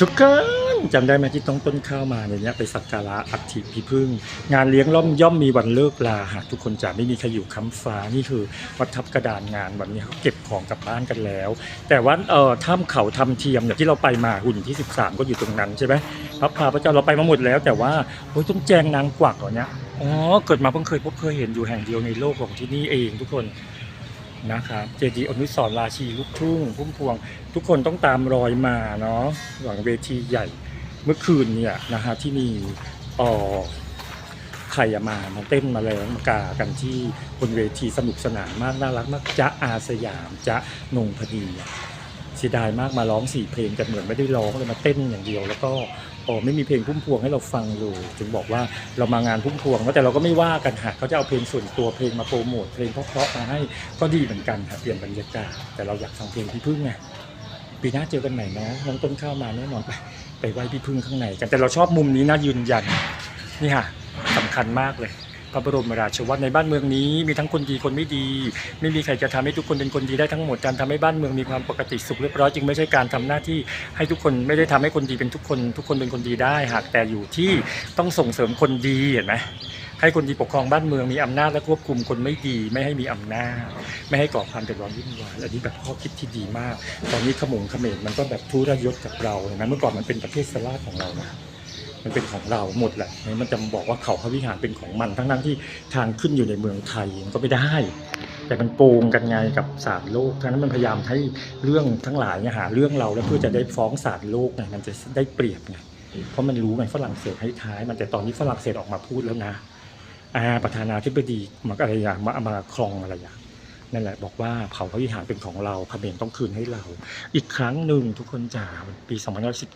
ทุกคนจำได้ไหมที่ต้องต้นข้าวมาในเนี้ยไปสักการะอัฐิพีพึ่ง งานเลี้ยงล่อมย่อมมีวันเลิกลาหากทุกคนจะไม่มีใครอยู่ค้ำฟ้านี่คือวัดทับกระดานงานวันนี้เขาเก็บของกลับบ้านกันแล้ว แต่ว่าเอ่อถ้ำเขาทำเทียมเนี่ยที่เราไปมาหุ่นที่ 13 ก็อยู่ตรงนั้นใช่ไหมพระพาพระเจ้าเราไปมาหมดแล้ว แต่ว่าโอ้ยต้องแจงนางกวักเหรอเนี่ยอ๋อเกิดมาเพิ่งเคยพบเคยเห็นอยู่แห่งเดียวในโลกของที่นี่เองทุกคน นะครับเจดีย์อนุสร์ราชีลูกทุ่งพุ่มพวง ทุกคนต้องตามรอยมาเนาะหลังเวทีใหญ่เมื่อคืนเนี่ยนะฮะที่มีออใครมามาเต้นมาแรงมากากันที่บนเวทีสนุกสนานมากน่ารักมากจะอาสยามจะนงพดีเสียดายมากมาร้องสี่เพลงแต่เหมือนไม่ได้ร้องเลยมาเต้นอย่างเดียว แล้วก็ โอ้ไม่มีเพลงพุ่มพวงให้เราฟังเลยถึงบอกว่าเรามางานพุ่มพวงแต่เราก็ไม่ว่ากันค่ะเขาจะเอาเพลงส่วนตัวเพลงมาโปรโมทเพลงเพราะๆมาให้ก็ดีเหมือนกันค่ะเปลี่ยนบรรยากาศแต่เราอยากฟังเพลงพี่พึ่งไงปีหน้าเจอกันใหม่นะน้องต้นข้าวมาแน่นอนไปไปไหว้พี่พึ่งข้างในกันแต่เราชอบมุมนี้นะยืนยันนี่ค่ะสำคัญมากเลย พระบรมราชวัตรในบ้านเมืองนี้มีทั้งคนดีคนไม่ดี ไม่มีใครจะทำให้ทุกคนเป็นคนดีได้ทั้งหมดการทำให้บ้านเมืองมีความปกติสุขเรียบร้อยจึงไม่ใช่การทำหน้าที่ให้ทุกคนไม่ได้ทำให้คนดีเป็นทุกคน ทุกคนเป็นคนดีได้ หากแต่อยู่ที่ต้องส่งเสริมคนดีเห็นไหมให้คนดีปกครองบ้านเมืองมีอำนาจและควบคุมคนไม่ดีไม่ให้มีอำนาจ ไม่ให้ก่อความเดือดร้อนวุ่นวายอันนี้แบบข้อคิดที่ดีมาก ตอนนี้ขมงเขมรมันก็แบบทุรยศกับเราเห็นไหมเมื่อก่อนมันเป็นประเทศสลาดของเรานะ มันเป็นของเราหมดแหละมันจะบอกว่าเขาพระวิหารเป็นของมันทั้งนั้นที่ทางขึ้นอยู่ในเมืองไทยมันก็ไม่ได้ แต่มันโกงกันไงกับศาลโลกทั้งนั้นมันพยายามให้เรื่องทั้งหลายเนี่ยหาเรื่องเราแล้วเพื่อจะได้ฟ้องศาลโลกไงมันจะได้เปรียบไงเพราะมันรู้ไงฝรั่งเศสให้ท้าย มันแต่ตอนนี้ฝรั่งเศสออกมาพูดแล้วนะอาประธานาธิบดีมาอะไรอย่างมามาครองอะไรอย่างนั่นแหละบอกว่าเผาพระวิหารเป็นของเราพระเมรต้องคืนให้เรา อีกครั้งหนึ่งทุกคนจ๋าปี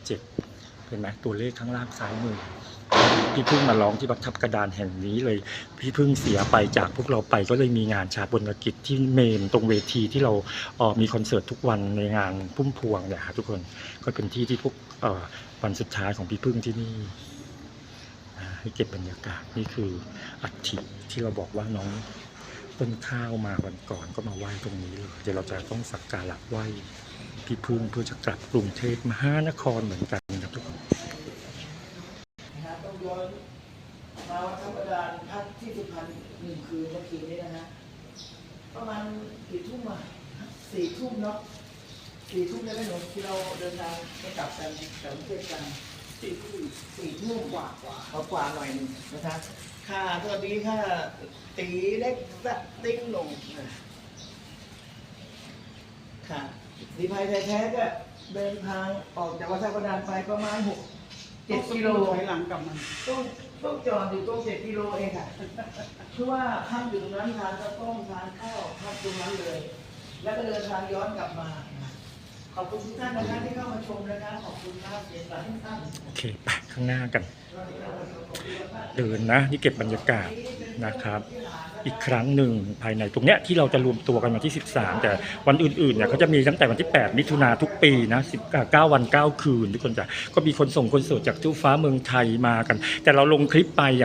2517 เห็นไหมตัวเลขข้างล่างซ้ายมือ พี่พึ่งมาร้องที่บัตทับกระดานแห่งนี้เลย พี่พึ่งเสียไปจากพวกเราไปก็เลยมีงานชาปนกิจที่เมนตรงเวทีที่เราเอ่อมีคอนเสิร์ตทุกวันในงานพุ่มพวงเนี่ยครับทุกคนก็เป็นที่ที่พวกเอ่อวันสุดท้ายของพี่พึ่งที่นี่ให้เก็บบรรยากาศนี่คืออัฐิที่เราบอกว่าน้องต้นข้าวมาวันก่อนก็มาไหว้ตรงนี้เลยเดี๋ยวเราจะต้องสักการะไหว้พี่พึ่งเพื่อจะกลับกรุงเทพมหานครเหมือนกันครับทุกคน นะฮะต้องย้อน มาวัดธรรมดานพักที่สุพรรณหนึ่งคืนเมื่อคืนนี้นะฮะประมาณกี่ทุ่มอะสี่ทุ่มเนาะสี่ทุ่มได้ไหมหนูที่เราเดินทางไปกลับกันจากกรุงเทพกันสี่ทุ่มสี่ทุ่มกว่ากว่าเขากว่าหน่อยหนึงนะคะ ค่ะสวัสดีค่ะ ตีเล็กสติ้งหนุ่มค่ะดีภัยแท้ๆก็เดินทางออกจากวัดธรรมดานไปประมาณหกเจ็ดกิโลถอยหลังกลับมันต้อง ต้องจอดอยู่ตรงเศษกิโลเองค่ะคือว่าพักอยู่ตรงนั้นทานข้าวต้มทานข้าวพักตรงนั้นเลย แล้วก็เดินทางย้อนกลับมา ขอบคุณทุกท่านนะคะที่เข้ามาชมนะคะขอบคุณมากเสียงสันท่านโอเคไปข้างหน้ากัน เดินนะนี่เก็บบรรยากาศนะครับ อีกครั้งหนึ่งภายในตรงเนี้ยที่เราจะรวมตัวกันวันที่ 13 แต่วันอื่นๆเนี่ยเขาจะมีตั้งแต่วันที่ 8 มิถุนาทุกปีนะ19วัน 9 คืนทุกคนจะก็มีคนส่งคนสิร์ตจากทุ่ฟ้าเมืองไทยมากัน แต่เราลงคลิปไปอย่าง